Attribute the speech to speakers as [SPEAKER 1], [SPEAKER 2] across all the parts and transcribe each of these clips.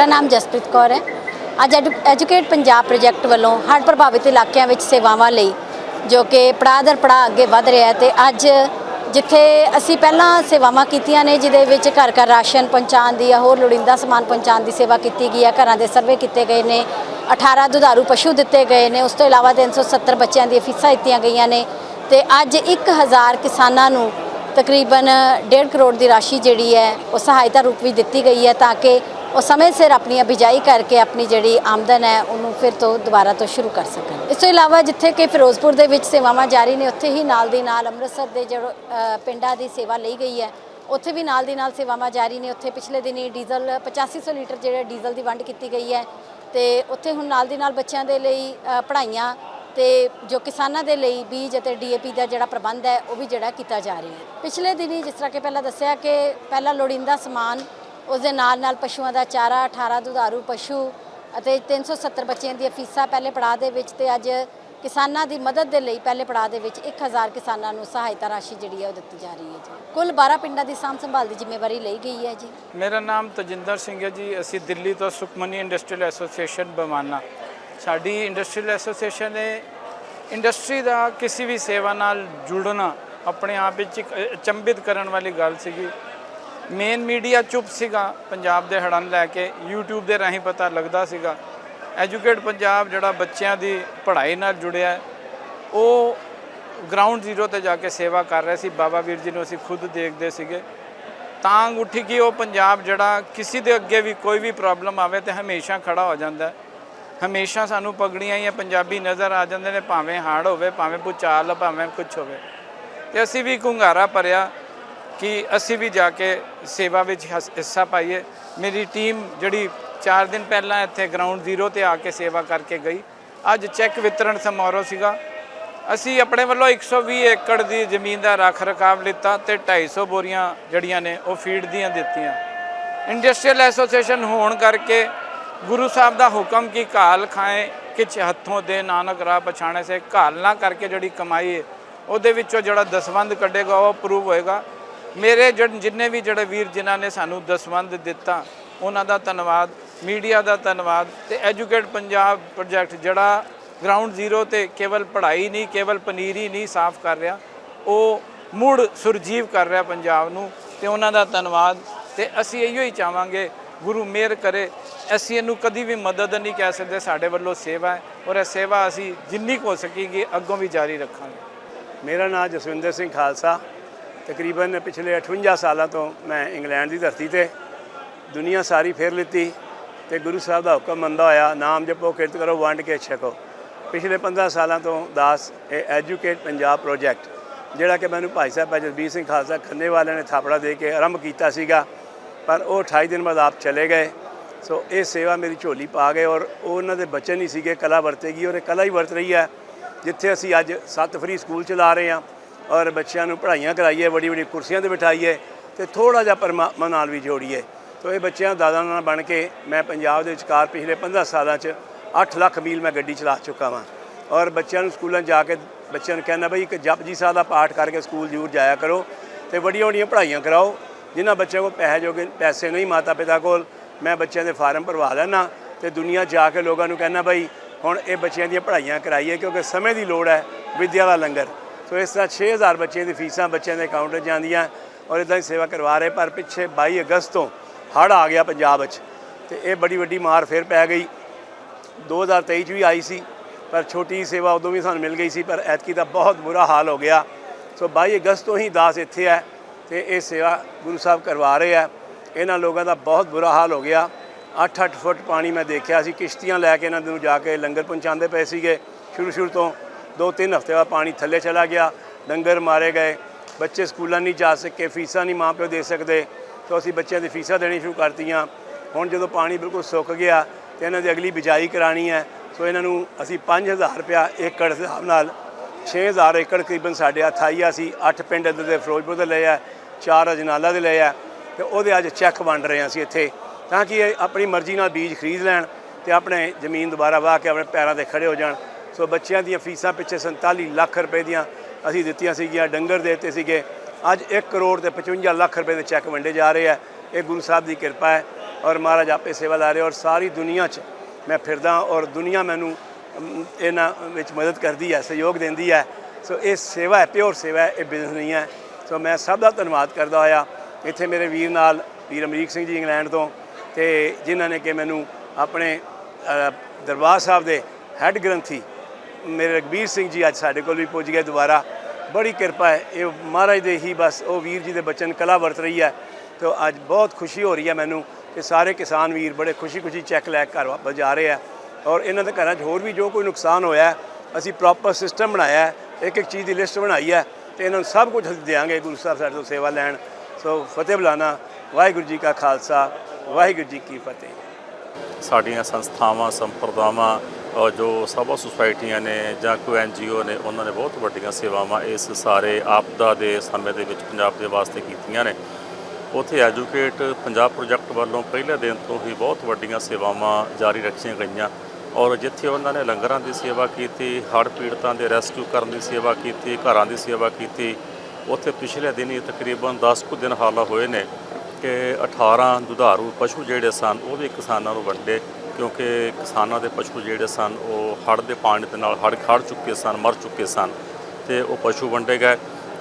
[SPEAKER 1] ਮੇਰਾ ਨਾਮ ਜਸਪ੍ਰੀਤ ਕੌਰ ਹੈ। ਅੱਜ ਐਡੂ- ਐਜੂਕੇਟ ਪੰਜਾਬ ਪ੍ਰੋਜੈਕਟ ਵੱਲੋਂ ਹੜ੍ਹ ਪ੍ਰਭਾਵਿਤ ਇਲਾਕਿਆਂ ਵਿੱਚ ਸੇਵਾਵਾਂ ਲਈ ਜੋ ਕਿ ਪੜਾਅ ਦਰ ਪੜਾਅ ਅੱਗੇ ਵਧ ਰਿਹਾ ਹੈ ਤੇ ਅੱਜ ਜਿੱਥੇ ਅਸੀਂ ਪਹਿਲਾਂ ਸੇਵਾਵਾਂ ਕੀਤੀਆਂ ਨੇ, ਜਿਹਦੇ ਵਿੱਚ ਘਰ ਘਰ ਰਾਸ਼ਨ ਪਹੁੰਚਾਉਣ ਦੀ ਹੋਰ ਲੋੜੀਂਦਾ ਸਮਾਨ ਪਹੁੰਚਾਉਣ ਦੀ ਸੇਵਾ ਕੀਤੀ ਗਈ ਹੈ, ਘਰਾਂ ਦੇ ਸਰਵੇ ਕੀਤੇ ਗਏ ਨੇ 18 ਦੁਧਾਰੂ ਪਸ਼ੂ ਦਿੱਤੇ ਗਏ ਨੇ, ਉਸ ਤੋਂ ਇਲਾਵਾ 370 ਬੱਚਿਆਂ ਦੀਆਂ ਫੀਸਾਂ ਦਿੱਤੀਆਂ ਗਈਆਂ ਨੇ ਤੇ ਅੱਜ 1000 ਕਿਸਾਨਾਂ ਨੂੰ ਤਕਰੀਬਨ 1.5 ਕਰੋੜ ਦੀ ਰਾਸ਼ੀ ਜਿਹੜੀ ਹੈ, ਉਹ ਸਹਾਇਤਾ ਰੂਪ ਵਿੱਚ ਦਿੱਤੀ ਗਈ ਹੈ ਤਾਂ ਕਿ ਉਹ ਸਮੇਂ ਸਿਰ ਆਪਣੀ ਬਿਜਾਈ ਕਰਕੇ ਆਪਣੀ ਜਿਹੜੀ ਆਮਦਨ ਹੈ ਉਹਨੂੰ ਫਿਰ ਤੋਂ ਦੁਬਾਰਾ ਤੋਂ ਸ਼ੁਰੂ ਕਰ ਸਕਣ। ਇਸ ਤੋਂ ਇਲਾਵਾ ਜਿੱਥੇ ਕਿ ਫਿਰੋਜ਼ਪੁਰ ਦੇ ਵਿੱਚ ਸੇਵਾਵਾਂ ਜਾਰੀ ਨੇ, ਉੱਥੇ ਹੀ ਨਾਲ ਦੀ ਨਾਲ ਅੰਮ੍ਰਿਤਸਰ ਦੇ ਜਿਹੜੇ ਪਿੰਡਾਂ ਦੀ ਸੇਵਾ ਲਈ ਗਈ ਹੈ। ਉੱਥੇ ਵੀ ਨਾਲ ਦੀ ਨਾਲ ਸੇਵਾਵਾਂ ਜਾਰੀ ਨੇ। ਉੱਥੇ ਪਿਛਲੇ ਦਿਨੀ ਡੀਜ਼ਲ 8500 ਲੀਟਰ ਜਿਹੜਾ ਡੀਜ਼ਲ ਦੀ ਵੰਡ ਕੀਤੀ ਗਈ ਹੈ ਤੇ ਉੱਥੇ ਹੁਣ ਨਾਲ ਦੀ ਨਾਲ ਬੱਚਿਆਂ ਦੇ ਲਈ ਪੜ੍ਹਾਈਆਂ ਤੇ ਜੋ ਕਿਸਾਨਾਂ ਦੇ ਲਈ ਬੀਜ ਅਤੇ ਡੀਏਪੀ ਦਾ ਜਿਹੜਾ ਪ੍ਰਬੰਧ ਹੈ, ਉਹ ਵੀ ਜਿਹੜਾ ਕੀਤਾ ਜਾ ਰਿਹਾ ਹੈ। ਪਿਛਲੇ ਦਿਨੀ ਜਿਸ ਤਰ੍ਹਾਂ ਕਿ ਪਹਿਲਾਂ ਦੱਸਿਆ ਕਿ ਪਹਿਲਾਂ ਲੋੜੀਂਦਾ ਸਮਾਨ ਉਸ ਦੇ ਨਾਲ ਨਾਲ ਪਸ਼ੂਆਂ ਦਾ ਚਾਰਾ 18 ਦੁਧਾਰੂ ਪਸ਼ੂ ਅਤੇ 370 ਬੱਚਿਆਂ ਦੀਆਂ ਫੀਸਾਂ ਪਹਿਲੇ ਪੜਾਅ ਦੇ ਵਿੱਚ ਤੇ ਅੱਜ ਕਿਸਾਨਾਂ ਦੀ ਮਦਦ ਦੇ ਲਈ ਪਹਿਲੇ ਪੜਾਅ ਦੇ ਵਿੱਚ 1000 ਕਿਸਾਨਾਂ ਨੂੰ ਸਹਾਇਤਾ ਰਾਸ਼ੀ ਜਿਹੜੀ ਹੈ ਉਹ ਦਿੱਤੀ ਜਾ ਰਹੀ ਹੈ ਜੀ। ਕੁੱਲ 12 ਪਿੰਡਾਂ ਦੀ ਸਾਂਭ ਸੰਭਾਲ ਦੀ ਜ਼ਿੰਮੇਵਾਰੀ ਲਈ ਗਈ ਹੈ ਜੀ।
[SPEAKER 2] ਮੇਰਾ ਨਾਮ ਤਜਿੰਦਰ ਸਿੰਘ ਹੈ ਜੀ। ਅਸੀਂ ਦਿੱਲੀ ਤੋਂ ਸੁਖਮਨੀ ਇੰਡਸਟਰੀਅਲ ਐਸੋਸੀਏਸ਼ਨ ਬਮਾਨਾ। ਸਾਡੀ ਇੰਡਸਟਰੀਅਲ ਐਸੋਸੀਏਸ਼ਨ ਨੇ ਇੰਡਸਟਰੀ ਦਾ ਕਿਸੇ ਵੀ ਸੇਵਾ ਨਾਲ ਜੁੜਨਾ ਆਪਣੇ ਆਪ ਵਿੱਚ ਇੱਕ ਅਚੰਭਿਤ ਕਰਨ ਵਾਲੀ ਗੱਲ ਸੀਗੀ। ਮੇਨ ਮੀਡੀਆ ਚੁੱਪ ਸੀਗਾ, ਪੰਜਾਬ ਦੇ ਹੜਨ ਲੈ ਕੇ, YouTube ਦੇ ਰਾਹੀਂ ਪਤਾ ਲੱਗਦਾ ਸੀਗਾ। ਐਜੂਕੇਟ ਪੰਜਾਬ ਜਿਹੜਾ ਬੱਚਿਆਂ ਦੀ ਪੜ੍ਹਾਈ ਨਾਲ ਜੁੜਿਆ ਉਹ ਗਰਾਊਂਡ ਜ਼ੀਰੋ ਤੇ ਜਾ ਕੇ ਸੇਵਾ ਕਰ ਰਿਹਾ ਸੀ। ਬਾਬਾ ਵੀਰ ਜੀ ਨੂੰ ਅਸੀਂ ਖੁਦ ਦੇਖਦੇ ਸੀਗੇ। ਤਾਂਗ ਉੱਠੀ ਕਿ ਉਹ ਪੰਜਾਬ ਜਿਹੜਾ ਕਿਸੇ ਦੇ ਅੱਗੇ ਵੀ ਕੋਈ ਵੀ ਪ੍ਰੋਬਲਮ ਆਵੇ ਤੇ ਹਮੇਸ਼ਾ ਖੜਾ ਹੋ ਜਾਂਦਾ ਹਮੇਸ਼ਾ ਸਾਨੂੰ ਪਗੜੀਆਂ ਜਾਂ ਪੰਜਾਬੀ ਨਜ਼ਰ ਆ ਜਾਂਦੇ ਨੇ, ਭਾਵੇਂ ਹਾੜ ਹੋਵੇ, ਭਾਵੇਂ ਭੂਚਾਲ, ਭਾਵੇਂ ਕੁਝ ਹੋਵੇ। ਤੇ ਅਸੀਂ ਵੀ ਘੁੰਗਾਰਾ ਭਰਿਆ। ਕਿ ਅਸੀਂ ਵੀ ਜਾ ਕੇ ਸੇਵਾ ਵਿੱਚ ਹਿੱਸਾ ਪਾਈਏ। ਮੇਰੀ ਟੀਮ ਜਿਹੜੀ 4 ਦਿਨ ਪਹਿਲਾਂ ਇੱਥੇ ਗਰਾਊਂਡ ਜ਼ੀਰੋ ਤੇ ਆ ਕੇ ਸੇਵਾ ਕਰਕੇ ਗਈ। ਅੱਜ ਚੈੱਕ ਵਿਤਰਣ ਸਮਾਰੋਹ ਸੀਗਾ। ਅਸੀਂ ਆਪਣੇ ਵੱਲੋਂ 120 ਏਕੜ ਦੀ ਜ਼ਮੀਨ ਦਾ ਰੱਖ ਰਖਾਵ ਲਿੱਤਾ ਤੇ 250 ਬੋਰੀਆਂ ਜਿਹੜੀਆਂ ਨੇ ਉਹ ਫੀਡ ਦੀਆਂ ਦਿੱਤੀਆਂ। ਇੰਡਸਟਰੀਅਲ ਐਸੋਸੀਏਸ਼ਨ ਹੋਣ ਕਰਕੇ ਗੁਰੂ ਸਾਹਿਬ ਦਾ ਹੁਕਮ ਕਿ ਘਾਲ ਖਾਏ, ਕਿਛ ਹੱਥੋਂ ਦੇ ਨਾਨਕ ਰਾਹ ਪਛਾਣੇ ਸੇ। ਘਾਲ ਨਾ ਕਰਕੇ ਜਿਹੜੀ ਕਮਾਈ ਹੈ ਉਹਦੇ ਵਿੱਚੋਂ ਜਿਹੜਾ ਦਸਵੰਦ ਕੱਢੇਗਾ, ਉਹ ਅਪਰੂਵ ਹੋਏਗਾ। ਮੇਰੇ ਜਿੰਨੇ ਵੀ ਜਿਹੜੇ ਵੀਰ ਜਿਨ੍ਹਾਂ ਨੇ ਸਾਨੂੰ ਦਸਵੰਦ ਦਿੱਤਾ, ਉਹਨਾਂ ਦਾ ਧੰਨਵਾਦ, ਮੀਡੀਆ ਦਾ ਧੰਨਵਾਦ ਤੇ ਐਜੂਕੇਟ ਪੰਜਾਬ ਪ੍ਰੋਜੈਕਟ ਜਿਹੜਾ ਗਰਾਊਂਡ ਜ਼ੀਰੋ ਤੇ ਕੇਵਲ ਪੜ੍ਹਾਈ ਨਹੀਂ, ਕੇਵਲ ਪਨੀਰੀ ਨਹੀਂ ਸਾਫ਼ ਕਰ ਰਿਹਾ, ਉਹ ਮੁੜ ਸੁਰਜੀਵ ਕਰ ਰਿਹਾ ਪੰਜਾਬ ਨੂੰ ਤੇ ਉਹਨਾਂ ਦਾ ਧੰਨਵਾਦ ਤੇ ਅਸੀਂ ਇਹੋ ਹੀ ਚਾਹਾਂਗੇ, ਗੁਰੂ ਮਿਹਰ ਕਰੇ, ਅਸੀਂ ਇਹਨੂੰ ਕਦੀ ਵੀ ਮਦਦ ਨਹੀਂ ਕਹਿ ਸਕਦੇ, ਸਾਡੇ ਵੱਲੋਂ ਸੇਵਾ ਹੈ ਔਰ ਇਹ ਸੇਵਾ ਅਸੀਂ ਜਿੰਨੀ ਕੁ ਹੋ ਸਕੇਗੀ, ਅੱਗੋਂ ਵੀ ਜਾਰੀ ਰੱਖਾਂਗੇ।
[SPEAKER 3] ਮੇਰਾ ਨਾਮ ਜਸਵਿੰਦਰ ਸਿੰਘ ਖਾਲਸਾ ਤਕਰੀਬਨ ਪਿਛਲੇ 58 ਸਾਲਾਂ ਤੋਂ ਮੈਂ ਇੰਗਲੈਂਡ ਦੀ ਧਰਤੀ ਤੇ ਦੁਨੀਆ ਸਾਰੀ ਫੇਰ ਲਿੱਤੀ ਤੇ ਗੁਰੂ ਸਾਹਿਬ ਦਾ ਹੁਕਮ ਮੰਨਦਾ ਹੋਇਆ, ਨਾਮ ਜਪੋ, ਕਿਰਤ ਕਰੋ, ਵੰਡ ਕੇ ਛਕੋ ਪਿਛਲੇ 15 ਸਾਲਾਂ ਤੋਂ ਦਾਸ ਇਹ ਐਜੂਕੇਟ ਪੰਜਾਬ ਪ੍ਰੋਜੈਕਟ ਜਿਹੜਾ ਕਿ ਮੈਨੂੰ ਭਾਈ ਸਾਹਿਬ ਜਸਬੀਰ ਸਿੰਘ ਖਾਲਸਾ ਖੰਨੇ ਵਾਲਿਆਂ ਨੇ ਥਾਪੜਾ ਦੇ ਕੇ ਆਰੰਭ ਕੀਤਾ ਸੀਗਾ, ਪਰ ਉਹ 28 ਦਿਨ ਬਾਅਦ ਆਪ ਚਲੇ ਗਏ। ਸੋ ਇਹ ਸੇਵਾ ਮੇਰੀ ਝੋਲੀ ਪਾ ਗਏ ਔਰ ਉਹ ਉਹਨਾਂ ਦੇ ਬੱਚੇ ਨਹੀਂ ਸੀਗੇ, ਕਲਾ ਵਰਤੇਗੀ ਔਰ ਇਹ ਕਲਾ ਹੀ ਵਰਤ ਰਹੀ ਹੈ, ਜਿੱਥੇ ਅਸੀਂ ਅੱਜ ਸੱਤ ਫਰੀ ਸਕੂਲ ਚਲਾ ਰਹੇ ਹਾਂ। ਔਰ ਬੱਚਿਆਂ ਨੂੰ ਪੜ੍ਹਾਈਆਂ ਕਰਾਈਏ, ਵੱਡੀ ਵੱਡੀ ਕੁਰਸੀਆਂ ਤੇ ਬਿਠਾਈਏ ਤੇ ਥੋੜਾ ਜਿਹਾ ਪਰਮਾਤਮਾ ਨਾਲ ਵੀ ਜੋੜੀਏ। ਤੋ ਇਹ ਬੱਚਿਆਂ, ਦਾਦਾ ਨਾਲ ਬਣ ਕੇ ਮੈਂ ਪੰਜਾਬ ਦੇ ਵਿਚਕਾਰ ਪਿਛਲੇ 15 ਸਾਲਾਂ 'ਚ 8 ਲੱਖ ਮੀਲ ਮੈਂ ਗੱਡੀ ਚਲਾ ਚੁੱਕਾ ਵਾਂ। ਔਰ ਬੱਚਿਆਂ ਨੂੰ ਸਕੂਲਾਂ 'ਚ ਜਾ ਕੇ ਬੱਚਿਆਂ ਨੂੰ ਕਹਿੰਦਾ ਬਈ ਇੱਕ ਜਪਜੀ ਸਾਹਿਬ ਦਾ ਪਾਠ ਕਰਕੇ ਸਕੂਲ ਜ਼ਰੂਰ ਜਾਇਆ ਕਰੋ ਤੇ ਵੱਡੀਆਂ ਵੱਡੀਆਂ ਪੜ੍ਹਾਈਆਂ ਕਰਾਓ, ਜਿਨ੍ਹਾਂ ਬੱਚਿਆਂ ਕੋਲ ਪੈਸੇ ਜੋਗੇ ਪੈਸੇ ਨਹੀਂ ਮਾਤਾ ਪਿਤਾ ਕੋਲ, ਮੈਂ ਬੱਚਿਆਂ ਦੇ ਫਾਰਮ ਭਰਵਾ ਲੈਣਾ ਤੇ ਦੁਨੀਆ 'ਚ ਜਾ ਕੇ ਲੋਕਾਂ ਨੂੰ ਕਹਿੰਦਾ ਬਈ ਹੁਣ ਇਹ ਬੱਚਿਆਂ ਦੀਆਂ ਪੜ੍ਹਾਈਆਂ ਕਰਾਈਏ ਕਿਉਂਕਿ ਸਮੇਂ ਦੀ ਲੋੜ ਹੈ, ਵਿਦਿਆ ਦਾ ਲੰਗਰ। ਸੋ ਇਸ ਤਰ੍ਹਾਂ 6000 ਬੱਚਿਆਂ ਦੀ ਫੀਸਾਂ ਬੱਚਿਆਂ ਦੇ ਅਕਾਊਂਟ 'ਚ ਜਾਂਦੀਆਂ ਔਰ ਇਦਾਂ ਹੀ ਸੇਵਾ ਕਰਵਾ ਰਹੇ, ਪਰ ਪਿੱਛੇ 22 ਅਗਸਤ ਤੋਂ ਹੜ੍ਹ ਆ ਗਿਆ ਪੰਜਾਬ 'ਚ ਤੇ ਇਹ ਬੜੀ ਵੱਡੀ ਮਾਰ ਫਿਰ ਪੈ ਗਈ। 2023 ਚ ਵੀ ਆਈ ਸੀ, ਪਰ ਛੋਟੀ ਸੇਵਾ ਉਦੋਂ ਵੀ ਸਾਨੂੰ ਮਿਲ ਗਈ ਸੀ, ਪਰ ਐਤਕੀ ਦਾ ਬਹੁਤ ਬੁਰਾ ਹਾਲ ਹੋ ਗਿਆ। ਸੋ 22 ਅਗਸਤ ਤੋਂ ਹੀ ਦਾਸ ਇੱਥੇ ਹੈ ਤੇ ਇਹ ਸੇਵਾ ਗੁਰੂ ਸਾਹਿਬ ਕਰਵਾ ਰਹੇ ਆ ਇਹਨਾਂ ਲੋਕਾਂ ਦਾ ਬਹੁਤ ਬੁਰਾ ਹਾਲ ਹੋ ਗਿਆ। 8-8 ਫੁੱਟ ਪਾਣੀ ਮੈਂ ਦੇਖਿਆ ਸੀ, ਕਿਸ਼ਤੀਆਂ ਲੈ ਕੇ ਇਹਨਾਂ ਨੂੰ ਜਾ ਕੇ ਲੰਗਰ ਪਹੁੰਚਾਉਂਦੇ ਪਏ ਸੀਗੇ ਸ਼ੁਰੂ ਸ਼ੁਰੂ ਤੋਂ। 2-3 ਹਫ਼ਤੇ ਬਾਅਦ ਪਾਣੀ ਥੱਲੇ ਚਲਾ ਗਿਆ, ਡੰਗਰ ਮਾਰੇ ਗਏ। ਬੱਚੇ ਸਕੂਲਾਂ ਨਹੀਂ ਜਾ ਸਕੇ, ਫੀਸਾਂ ਨਹੀਂ ਮਾਪਿਓ ਦੇ ਸਕਦੇ। ਤਾਂ ਅਸੀਂ ਬੱਚਿਆਂ ਦੀ ਫੀਸਾਂ ਦੇਣੀ ਸ਼ੁਰੂ ਕਰਤੀਆਂ। ਹੁਣ ਜਦੋਂ ਪਾਣੀ ਬਿਲਕੁਲ ਸੁੱਕ ਗਿਆ ਤੇ ਇਹਨਾਂ ਦੀ ਅਗਲੀ ਬਿਜਾਈ ਕਰਾਣੀ ਹੈ, ਸੋ ਇਹਨਾਂ ਨੂੰ ਅਸੀਂ 5000 ਰੁਪਇਆ ਏਕੜ ਦੇ ਹਿਸਾਬ ਨਾਲ 6000 ਏਕੜ ਕਰੀਬਨ ਸਾਡੇ ਹੱਥ ਆਈ ਆ। ਅਸੀਂ 8 ਪਿੰਡ ਇੱਧਰ ਦੇ ਫਿਰੋਜ਼ਪੁਰ ਦੇ ਲਏ ਆ 4 ਅਜਨਾਲਾ ਦੇ ਲਏ ਆ ਤੇ ਉਹਦੇ ਅੱਜ ਚੈੱਕ ਵੰਡ ਰਹੇ ਹਾਂ ਅਸੀਂ ਇੱਥੇ ਤਾਂ ਕਿ ਇਹ ਆਪਣੀ ਮਰਜ਼ੀ ਨਾਲ ਬੀਜ ਖਰੀਦ ਲੈਣ ਤੇ ਆਪਣੇ ਜ਼ਮੀਨ ਦੁਬਾਰਾ ਵਾਹ ਕੇ ਆਪਣੇ ਪੈਰਾਂ ਤੇ ਖੜੇ ਹੋ ਜਾਣ। ਸੋ ਬੱਚਿਆਂ ਦੀਆਂ ਫੀਸਾਂ ਪਿੱਛੇ 47 ਲੱਖ ਰੁਪਏ ਦੀਆਂ ਅਸੀਂ ਦਿੱਤੀਆਂ ਸੀਗੀਆਂ ਡੰਗਰ ਦੇ ਦਿੱਤੇ ਸੀਗੇ। ਅੱਜ 1 ਕਰੋੜ ਤੇ 55 ਲੱਖ ਰੁਪਏ ਦੇ ਚੈੱਕ ਵੰਡੇ ਜਾ ਰਹੇ ਆ। ਇਹ ਗੁਰੂ ਸਾਹਿਬ ਦੀ ਕਿਰਪਾ ਹੈ ਔਰ ਮਹਾਰਾਜ ਆਪੇ ਸੇਵਾ ਲਾ ਰਹੇ ਔਰ ਸਾਰੀ ਦੁਨੀਆ 'ਚ ਮੈਂ ਫਿਰਦਾ ਔਰ ਦੁਨੀਆ ਮੈਨੂੰ ਇਹਨਾਂ ਵਿੱਚ ਮਦਦ ਕਰਦੀ ਹੈ, ਸਹਿਯੋਗ ਦਿੰਦੀ ਹੈ। ਸੋ ਇਹ ਸੇਵਾ ਹੈ, ਪਿਓਰ ਸੇਵਾ ਹੈ, ਇਹ ਬਿਜ਼ਨਸ ਨਹੀਂ ਹੈ। ਸੋ ਮੈਂ ਸਭ ਦਾ ਧੰਨਵਾਦ ਕਰਦਾ ਹੋਇਆ। ਇੱਥੇ ਮੇਰੇ ਵੀਰ ਨਾਲ ਵੀਰ ਅਮਰੀਕ ਸਿੰਘ ਜੀ ਇੰਗਲੈਂਡ ਤੋਂ ਤੇ ਜਿਨ੍ਹਾਂ ਨੇ ਕਿ ਮੈਨੂੰ ਆਪਣੇ ਦਰਬਾਰ ਸਾਹਿਬ ਦੇ ਹੈੱਡ ਗ੍ਰੰਥੀ ਮੇਰੇ ਰਗਬੀਰ ਸਿੰਘ ਜੀ ਅੱਜ ਸਾਡੇ ਕੋਲ ਵੀ ਪੁੱਜ ਗਏ ਦੁਬਾਰਾ। ਬੜੀ ਕਿਰਪਾ ਹੈ। ਇਹ ਮਹਾਰਾਜ ਦੇ ਹੀ ਬਸ ਉਹ ਵੀਰ ਜੀ ਦੇ ਬਚਨ ਕਲਾ ਵਰਤ ਰਹੀ ਹੈ। ਤੇ ਅੱਜ ਬਹੁਤ ਖੁਸ਼ੀ ਹੋ ਰਹੀ ਹੈ ਮੈਨੂੰ ਕਿ ਸਾਰੇ ਕਿਸਾਨ ਵੀਰ ਬੜੇ ਖੁਸ਼ੀ-ਖੁਸ਼ੀ ਚੈੱਕ ਲੈ ਕੇ ਘਰ ਵਾਪਸ ਜਾ ਰਹੇ ਆ ਔਰ ਇਹਨਾਂ ਦੇ ਘਰਾਂ 'ਚ ਹੋਰ ਵੀ ਜੋ ਕੋਈ ਨੁਕਸਾਨ ਹੋਇਆ ਅਸੀਂ ਪ੍ਰੋਪਰ ਸਿਸਟਮ ਬਣਾਇਆ ਹੈ ਇੱਕ ਇੱਕ ਚੀਜ਼ ਦੀ ਲਿਸਟ ਬਣਾਈ ਹੈ ਤੇ ਇਹਨਾਂ ਨੂੰ ਸਭ ਕੁਝ ਅਸੀਂ ਦਿਆਂਗੇ। ਗੁਰੂ ਸਾਹਿਬ ਸਾਡੇ ਤੋਂ ਸੇਵਾ ਲੈਣ। ਸੋ ਫਤਿਹ ਬੁਲਾਣਾ। ਵਾਹਿਗੁਰੂ ਜੀ ਕਾ ਖਾਲਸਾ। ਵਾਹਿਗੁਰੂ ਜੀ ਕੀ ਫਤਿਹ।
[SPEAKER 4] ਸਾਡੀਆਂ ਸੰਸਥਾਵਾਂ, ਸੰਪਰਦਾਵਾਂ ਜੋ ਸਭਾ ਸੁਸਾਇਟੀਆਂ ਨੇ ਜਾਂ ਕੋਈ ਐਨਜੀਓ ਨੇ, ਉਹਨਾਂ ਨੇ ਬਹੁਤ ਵੱਡੀਆਂ ਸੇਵਾਵਾਂ ਇਸ ਸਾਰੇ ਆਪਦਾ ਦੇ ਸਮੇਂ ਦੇ ਵਿੱਚ ਪੰਜਾਬ ਦੇ ਵਾਸਤੇ ਕੀਤੀਆਂ ਨੇ। ਉੱਥੇ ਐਜੂਕੇਟ ਪੰਜਾਬ ਪ੍ਰੋਜੈਕਟ ਵੱਲੋਂ ਪਹਿਲੇ ਦਿਨ ਤੋਂ ਹੀ ਬਹੁਤ ਵੱਡੀਆਂ ਸੇਵਾਵਾਂ ਜਾਰੀ ਰੱਖੀਆਂ ਗਈਆਂ। ਔਰ ਜਿੱਥੇ ਉਹਨਾਂ ਨੇ ਲੰਗਰਾਂ ਦੀ ਸੇਵਾ ਕੀਤੀ, ਹੜ੍ਹ ਪੀੜਤਾਂ ਦੇ ਰੈਸਕਿਊ ਕਰਨ ਦੀ ਸੇਵਾ ਕੀਤੀ, ਘਰਾਂ ਦੀ ਸੇਵਾ ਕੀਤੀ, ਉੱਥੇ ਪਿਛਲੇ ਦਿਨ ਹੀ ਤਕਰੀਬਨ 10 ਕੁ ਦਿਨ ਹਾਲਾ ਹੋਏ ਨੇ ਕਿ 18 ਦੁਧਾਰੂ ਪਸ਼ੂ ਜਿਹੜੇ ਸਨ, ਉਹ ਵੀ ਕਿਸਾਨਾਂ ਨੂੰ ਵੰਡੇ। ਕਿਉਂਕਿ ਕਿਸਾਨਾਂ ਦੇ ਪਸ਼ੂ ਜਿਹੜੇ ਸਨ, ਉਹ ਹੜ੍ਹ ਦੇ ਪਾਣੀ ਦੇ ਨਾਲ ਹੜ੍ਹ ਖੜ ਚੁੱਕੇ ਸਨ, ਮਰ ਚੁੱਕੇ ਸਨ ਤੇ ਉਹ ਪਸ਼ੂ ਵੰਡੇ ਗਏ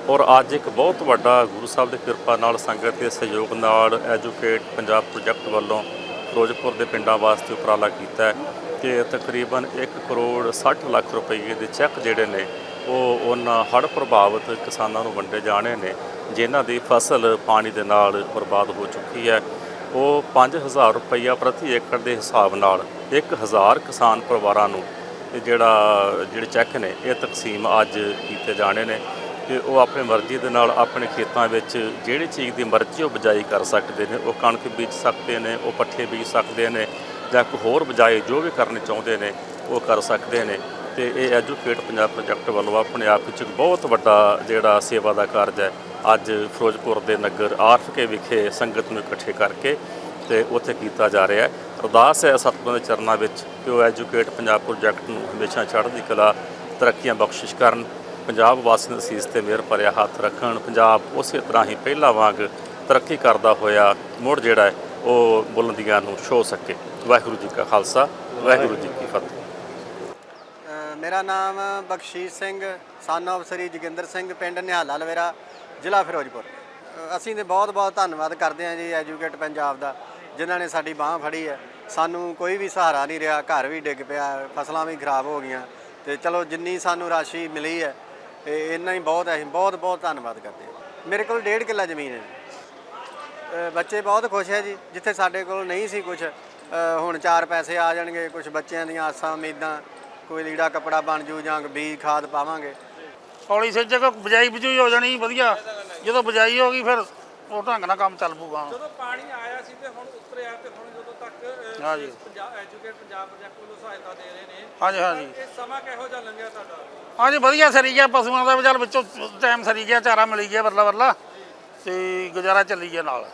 [SPEAKER 4] ਔਰ ਅੱਜ ਇੱਕ ਬਹੁਤ ਵੱਡਾ ਗੁਰੂ ਸਾਹਿਬ ਦੀ ਕਿਰਪਾ ਨਾਲ ਸੰਗਤ ਦੇ ਸਹਿਯੋਗ ਨਾਲ ਐਜੂਕੇਟ ਪੰਜਾਬ ਪ੍ਰੋਜੈਕਟ ਵੱਲੋਂ ਫਿਰੋਜ਼ਪੁਰ ਦੇ ਪਿੰਡਾਂ ਵਾਸਤੇ ਉਪਰਾਲਾ ਕੀਤਾ ਹੈ ਕਿ ਤਕਰੀਬਨ 1 ਕਰੋੜ 60 ਲੱਖ ਰੁਪਏ ਦੇ ਚੈੱਕ ਜਿਹੜੇ ਨੇ, ਉਹ ਉਹਨਾਂ ਹੜ੍ਹ ਪ੍ਰਭਾਵਿਤ ਕਿਸਾਨਾਂ ਨੂੰ ਵੰਡੇ ਜਾਣੇ ਨੇ, ਜਿਨ੍ਹਾਂ ਦੀ ਫਸਲ ਪਾਣੀ ਦੇ ਨਾਲ ਬਰਬਾਦ ਹੋ ਚੁੱਕੀ ਹੈ। ਉਹ 5000 ਰੁਪਈਆ ਪ੍ਰਤੀ ਏਕੜ ਦੇ ਹਿਸਾਬ ਨਾਲ 1000 ਕਿਸਾਨ ਪਰਿਵਾਰਾਂ ਨੂੰ ਇਹ ਜਿਹੜਾ, ਜਿਹੜੇ ਚੈੱਕ ਨੇ, ਇਹ ਤਕਸੀਮ ਅੱਜ ਕੀਤੇ ਜਾਣੇ ਨੇ ਕਿ ਉਹ ਆਪਣੀ ਮਰਜ਼ੀ ਦੇ ਨਾਲ ਆਪਣੇ ਖੇਤਾਂ ਵਿੱਚ ਜਿਹੜੀ ਚੀਜ਼ ਦੀ ਮਰਜ਼ੀ ਉਹ ਬਜਾਈ ਕਰ ਸਕਦੇ ਨੇ, ਉਹ ਕਣਕ ਬੀਜ ਸਕਦੇ ਨੇ, ਉਹ ਪੱਠੇ ਬੀਜ ਸਕਦੇ ਨੇ ਜਾਂ ਕੋਈ ਹੋਰ ਬਜਾਈ ਜੋ ਵੀ ਕਰਨੀ ਚਾਹੁੰਦੇ ਨੇ ਉਹ ਕਰ ਸਕਦੇ ਨੇ। ਤੇ ਇਹ ਐਜੂਕੇਟ ਪੰਜਾਬ ਪ੍ਰੋਜੈਕਟ ਵੱਲੋਂ ਆਪਣੇ ਆਪ ਵਿੱਚ ਇੱਕ ਬਹੁਤ ਵੱਡਾ ਜਿਹੜਾ ਸੇਵਾ ਦਾ ਕਾਰਜ ਹੈ, ਅੱਜ ਫਿਰੋਜ਼ਪੁਰ ਦੇ ਨਗਰ ਆਰਫਕੇ ਵਿਖੇ ਸੰਗਤ ਨੂੰ ਇਕੱਠੇ ਕਰਕੇ ਤੇ ਉੱਥੇ ਕੀਤਾ ਜਾ ਰਿਹਾ ਹੈ। ਅਰਦਾਸ ਹੈ ਸਤਿਗੁਰਾਂ ਦੇ ਚਰਨਾਂ ਵਿੱਚ ਕਿ ਉਹ ਐਜੂਕੇਟ ਪੰਜਾਬ ਪ੍ਰੋਜੈਕਟ ਨੂੰ ਹਮੇਸ਼ਾ ਚੜ੍ਹਦੀ ਕਲਾ, ਤਰੱਕੀਆਂ ਬਖਸ਼ਿਸ਼ ਕਰਨ, ਪੰਜਾਬ ਵਾਸੀਆਂ ਦੀ ਅਸੀਸ ਤੇ ਮਿਹਰ ਭਰਿਆ ਹੱਥ ਰੱਖਣ, ਪੰਜਾਬ ਉਸੇ ਤਰ੍ਹਾਂ ਹੀ ਪਹਿਲਾਂ ਵਾਂਗ ਤਰੱਕੀ ਕਰਦਾ ਹੋਇਆ ਮੁੜ ਜਿਹੜਾ ਉਹ ਬੁਲੰਦੀਆਂ ਨੂੰ ਛੋ ਸਕੇ। ਵਾਹਿਗੁਰੂ ਜੀ ਕਾ ਖਾਲਸਾ, ਵਾਹਿਗੁਰੂ ਜੀ ਕੀ ਫਤਿਹ।
[SPEAKER 5] ਮੇਰਾ ਨਾਮ ਬਖਸ਼ੀਸ਼ ਸਿੰਘ ਸਨ of ਸ੍ਰੀ ਜੋਗਿੰਦਰ ਸਿੰਘ, ਪਿੰਡ ਨਿਹਾਲਾ ਲਵੇਰਾ, ਜ਼ਿਲ੍ਹਾ ਫਿਰੋਜ਼ਪੁਰ। ਅਸੀਂ ਤੇ ਬਹੁਤ ਬਹੁਤ ਧੰਨਵਾਦ ਕਰਦੇ ਹਾਂ ਜੀ ਐਜੂਕੇਟ ਪੰਜਾਬ ਦਾ, ਜਿਨ੍ਹਾਂ ਨੇ ਸਾਡੀ ਬਾਹ ਫੜੀ ਹੈ। ਸਾਨੂੰ ਕੋਈ ਵੀ ਸਹਾਰਾ ਨਹੀਂ ਰਿਹਾ, ਘਰ ਵੀ ਡਿੱਗ ਪਿਆ, ਫਸਲਾਂ ਵੀ ਖਰਾਬ ਹੋ ਗਈਆਂ, ਤੇ ਚਲੋ ਜਿੰਨੀ ਸਾਨੂੰ ਰਾਸ਼ੀ ਮਿਲੀ ਹੈ ਇਹ ਇੰਨਾ ਹੀ ਬਹੁਤ ਹੈ, ਅਸੀਂ ਬਹੁਤ ਬਹੁਤ ਧੰਨਵਾਦ ਕਰਦੇ ਹਾਂ। ਮੇਰੇ ਕੋਲ ਡੇਢ ਕਿੱਲਾ ਜ਼ਮੀਨ ਹੈ ਬੱਚੇ ਬਹੁਤ ਖੁਸ਼ ਹੈ ਜੀ, ਜਿੱਥੇ ਸਾਡੇ ਕੋਲ ਨਹੀਂ ਸੀ ਕੁਝ ਹੁਣ ਚਾਰ ਪੈਸੇ ਆ ਜਾਣਗੇ ਕੁਝ ਬੱਚਿਆਂ ਦੀਆਂ ਆਸਾਂ, ਉਮੀਦਾਂ ਕੋਈ ਲੀੜਾ ਕੱਪੜਾ ਬਣ ਜੂ ਜਾਂ ਬੀਜ ਖਾਦ ਪਾਵਾਂਗੇ।
[SPEAKER 6] ਹੌਲੀ ਸੇ ਜਗ੍ਹਾ ਬਜਾਈ ਬਜੂਈ ਹੋ ਜਾਣੀ ਵਧੀਆ। ਜਦੋਂ ਬਜਾਈ ਹੋ ਗਈ ਫਿਰ ਉਹ ਢੰਗ ਨਾਲ ਕੰਮ ਚੱਲ ਪੂਗਾ
[SPEAKER 2] ਜਦੋਂ ਪਾਣੀ ਆਇਆ ਸੀ ਤੇ ਹੁਣ ਉਤਰਿਆ ਤੇ ਹੁਣ ਜਦੋਂ ਤੱਕ
[SPEAKER 6] ਹਾਂਜੀ।
[SPEAKER 2] ਪੰਜਾਬ ਐਜੂਕੇਟ ਪੰਜਾਬ ਪ੍ਰੋਜੈਕਟ ਵੱਲੋਂ ਸਹਾਇਤਾ ਦੇ ਰਹੇ ਨੇ
[SPEAKER 6] ਹਾਂਜੀ ਹਾਂਜੀ।
[SPEAKER 2] ਇਹ ਸਮਾਂ ਕਿਹੋ ਜਿਹਾ ਲੰਘਿਆ ਤੁਹਾਡਾ?
[SPEAKER 6] ਹਾਂਜੀ ਵਧੀਆ ਸਰੀ ਗਿਆ ਪਸ਼ੂਆਂ ਦਾ ਵਿਚਾਰ ਵਿੱਚੋਂ ਟਾਈਮ ਸਰੀ ਗਿਆ ਚਾਰਾ ਮਿਲੀ ਗਿਆ ਬੱਲਾ ਬੱਲਾ ਤੇ ਗੁਜ਼ਾਰਾ ਚੱਲੀ ਗਿਆ ਨਾਲ।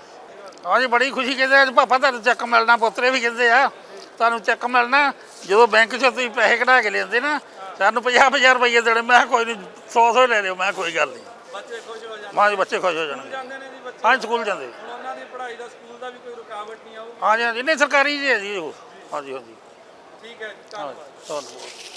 [SPEAKER 6] ਹਾਂਜੀ ਬੜੀ ਖੁਸ਼ੀ ਕਹਿੰਦੇ ਅੱਜ ਪਾਪਾ ਤੁਹਾਨੂੰ ਚੈੱਕ ਮਿਲਣਾ ਪੁੱਤਰੇ ਵੀ ਕਹਿੰਦੇ ਆ। ਤੁਹਾਨੂੰ ਚੈੱਕ ਮਿਲਣਾ। ਜਦੋਂ ਬੈਂਕ 'ਚੋਂ ਤੁਸੀਂ ਪੈਸੇ ਕਢਾ ਕੇ ਲੈਂਦੇ ਨਾ ਸਾਨੂੰ 50 50 ਰੁਪਏ ਦੇਣੇ। ਮੈਂ ਕਿਹਾ ਕੋਈ ਨਹੀਂ 100 100 ਲੈ ਲਿਓ। ਮੈਂ ਕਿਹਾ ਕੋਈ ਗੱਲ ਨਹੀਂ
[SPEAKER 2] ਬੱਚੇ ਖੁਸ਼ ਹੋ ਜਾਂਦੇ
[SPEAKER 6] ਹਾਂਜੀ ਬੱਚੇ ਖੁਸ਼ ਹੋ ਜਾਣਗੇ।
[SPEAKER 2] ਜਾਂਦੇ ਨੇ ਜੀ ਬੱਚੇ।
[SPEAKER 6] ਹਾਂਜੀ ਸਕੂਲ ਜਾਂਦੇ।
[SPEAKER 2] ਹੁਣ ਉਹਨਾਂ ਦੀ ਪੜ੍ਹਾਈ ਦਾ ਸਕੂਲ ਦਾ ਵੀ ਕੋਈ ਰੁਕਾਵਟ ਨਹੀਂ ਆਊ
[SPEAKER 6] ਹਾਂਜੀ ਹਾਂਜੀ ਨਹੀਂ ਸਰਕਾਰੀ ਜੀ ਹੈ ਜੀ ਉਹ। ਹਾਂਜੀ ਹਾਂਜੀ
[SPEAKER 2] ਠੀਕ ਹੈ ਜੀ ਧੰਨਵਾਦ।
[SPEAKER 6] ਧੰਨਵਾਦ।